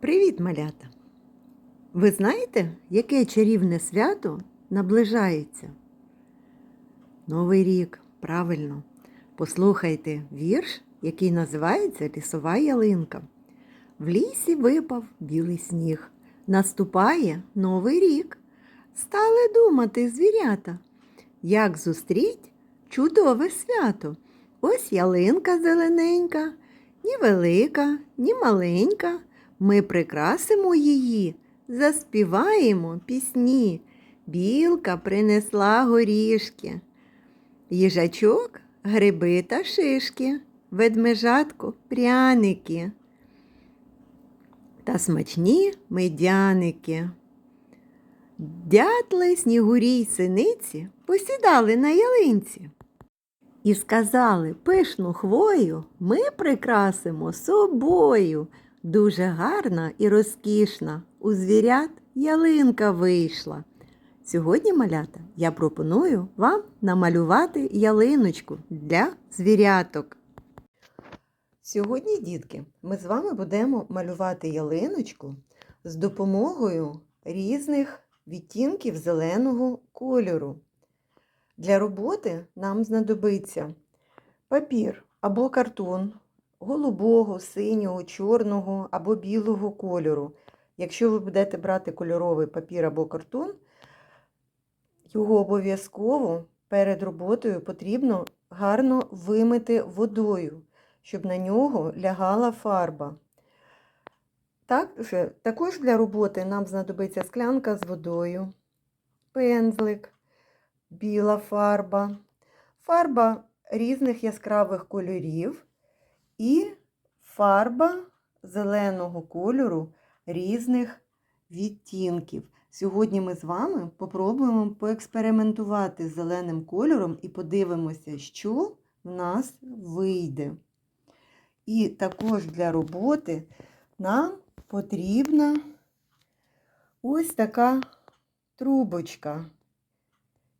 Привіт, малята! Ви знаєте, яке чарівне свято наближається? Новий рік, правильно. Послухайте вірш, який називається Лісова ялинка. В лісі випав білий сніг. Наступає новий рік. Стали думати звірята, як зустріть чудове свято. Ось ялинка зелененька, ні велика, ні маленька. Ми прикрасимо її, заспіваємо пісні. Білка принесла горішки, їжачок гриби та шишки, ведмежатко пряники та смачні медяники. Дятли, снігурі й синиці посідали на ялинці і сказали пишну хвою ми прикрасимо собою. Дуже гарна і розкішна. У звірят ялинка вийшла. Сьогодні, малята, я пропоную вам намалювати ялиночку для звіряток. Сьогодні, дітки, ми з вами будемо малювати ялиночку з допомогою різних відтінків зеленого кольору. Для роботи нам знадобиться папір або картон голубого, синього, чорного або білого кольору. Якщо ви будете брати кольоровий папір або картон, його обов'язково перед роботою потрібно гарно вимити водою, щоб на нього лягала фарба. Також, для роботи нам знадобиться склянка з водою, пензлик, біла фарба, фарба різних яскравих кольорів і фарба зеленого кольору різних відтінків. Сьогодні ми з вами попробуємо поекспериментувати з зеленим кольором і подивимося, що в нас вийде. І також для роботи нам потрібна ось така трубочка,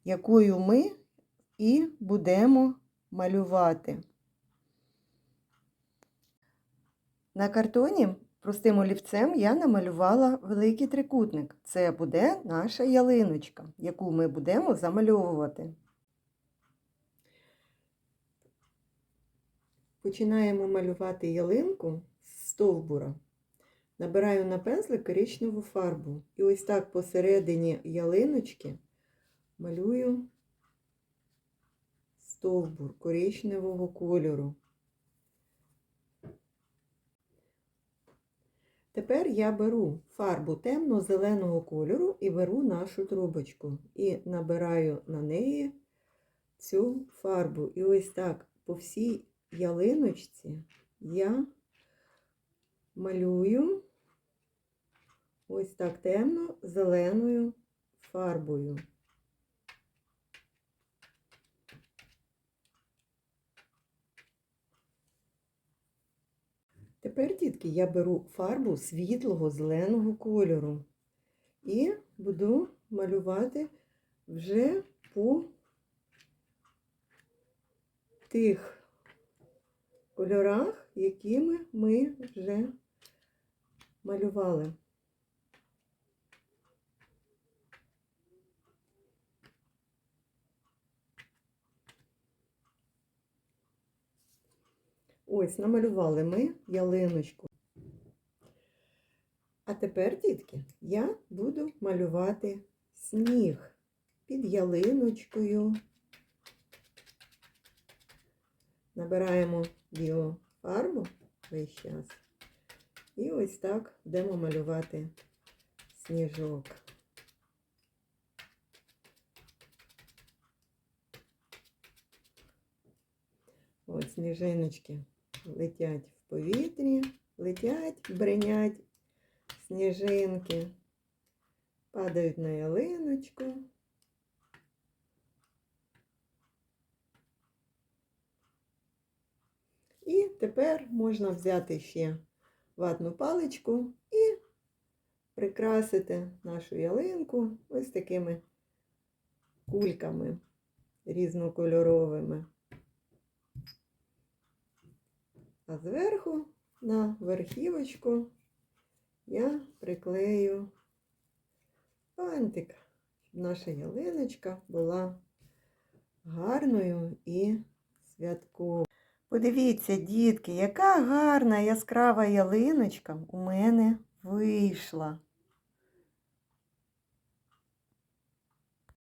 якою ми і будемо малювати. На картоні простим олівцем я намалювала великий трикутник. Це буде наша ялиночка, яку ми будемо замальовувати. Починаємо малювати ялинку з стовбура. Набираю на пензлик коричневу фарбу. І ось так посередині ялиночки малюю стовбур коричневого кольору. Тепер я беру фарбу темно-зеленого кольору і беру нашу трубочку і набираю на неї цю фарбу. І ось так по всій ялиночці я малюю ось так темно-зеленою фарбою. Тепер, дітки, я беру фарбу світлого зеленого кольору і буду малювати вже по тих кольорах, якими ми вже малювали. Ось, намалювали ми ялиночку. А тепер, дітки, я буду малювати сніг під ялиночкою. Набираємо білу фарбу весь час. І ось так будемо малювати сніжок. Ось сніжиночки летять в повітрі, летять, бринять сніжинки, падають на ялиночку. І тепер можна взяти ще ватну паличку і прикрасити нашу ялинку ось такими кульками різнокольоровими. А зверху на верхівочку я приклею бантик, щоб наша ялиночка була гарною і святковою. Подивіться, дітки, яка гарна яскрава ялиночка у мене вийшла.